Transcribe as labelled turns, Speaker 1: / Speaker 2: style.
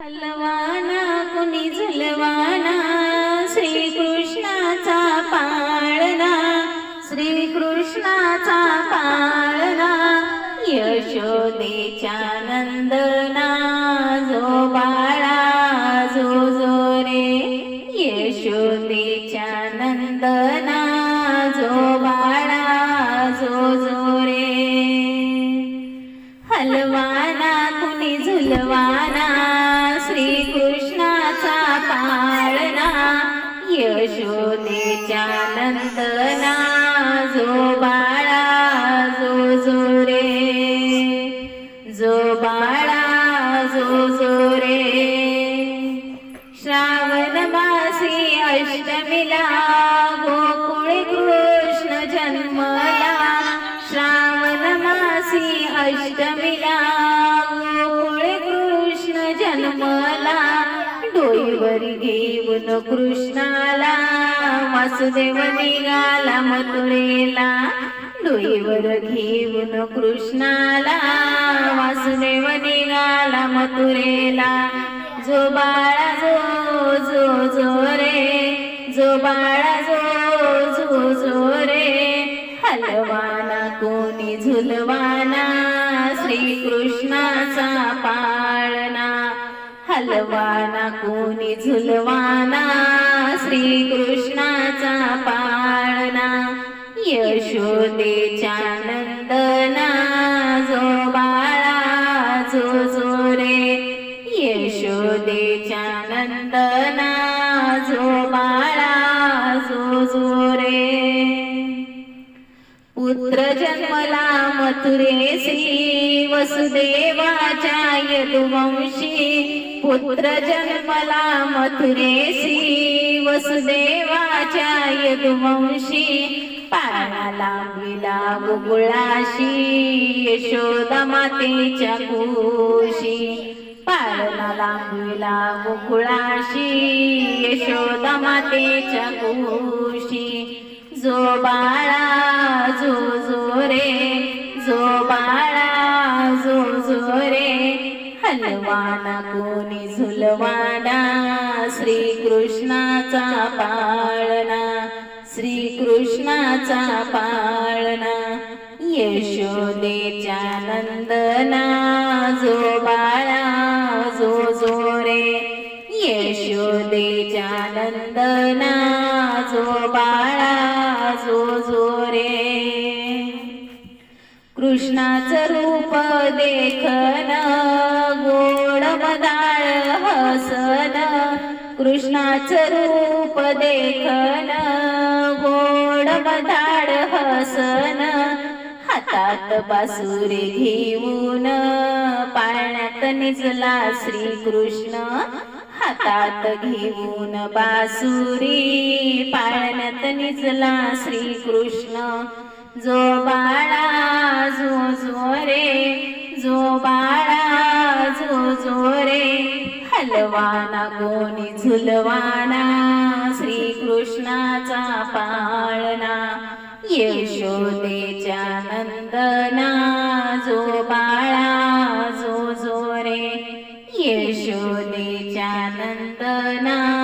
Speaker 1: हलवाना कुणी झुलवाना श्रीकृष्णाचा पाळणा श्रीकृष्णाचा पाळणा यशोदेच्या नंदना जो बाळा जो जो रे यशोदेच्या नंदना जो बाळा जो जो रे हलवाना कुणी झुलवाना यशोदेच्या जो बाळा जो जो रे जो बाळा जो जो रे श्रावण मासी अष्टमीला गोकुळे कृष्ण जन्मला. श्रावण मासी अष्टमीला गोकुळे कृष्ण जन्मला. डोईवर घेऊन कृष्णा वासुदेव निघाला मथुरेला डोईवर घेऊन कृष्णाला. वासुदेव निघाला मथुरेला जो बाळा जो जो जो रे जो बाळा जो जो जो रे हलवाना कोणी झुलवाना श्रीकृष्णाचा पाळणा. हलवाना कोणी झुलवाना श्रीकृष्ण यशोदेच्या नंदना जो बाळा जो जो रे यशोदेच्या नंदना जो बाळा जो जो रे पुत्र जन्मला मथुरे श्री वसुदेवाच्या यदुवंशी. पुत्र जन्मला मथुरे श्री वसुदेवाच्या यदुवंशी पाळणाला विला गुगुळाशी यशोदा मातेच्या कुशी. पाळणाला विला गुगुळाशी यशोदा मातेच्या कुशी. जो बाळा जो जो रे जो बाळा जो जो रे हलवाना कोणी झुलवाना. श्रीकृष्णाचा पाळणा. श्रीकृष्णाचा पाळणा. यशोदेच्या नंदना. जो बाळा जो जो रे यशोदेच्या नंदना. जो बाळा जो जो रे कृष्णाचं रूप देखन गोड मदाळ हसन कृष्णाच रूप देखन गोड मधाड हसन हातात बासुरी घेऊन पाळण्यात निजला श्री कृष्ण हातात घेऊन बासुरी पाळण्यात निजला श्रीकृष्ण. जो बाळा जो जो रे जो बाळा पाठवाना कोणी झुलवाना श्रीकृष्णाचा पाळणा यशोदेच्या नंदना जो बाळा जो जो रे यशोदेच्या नंदना.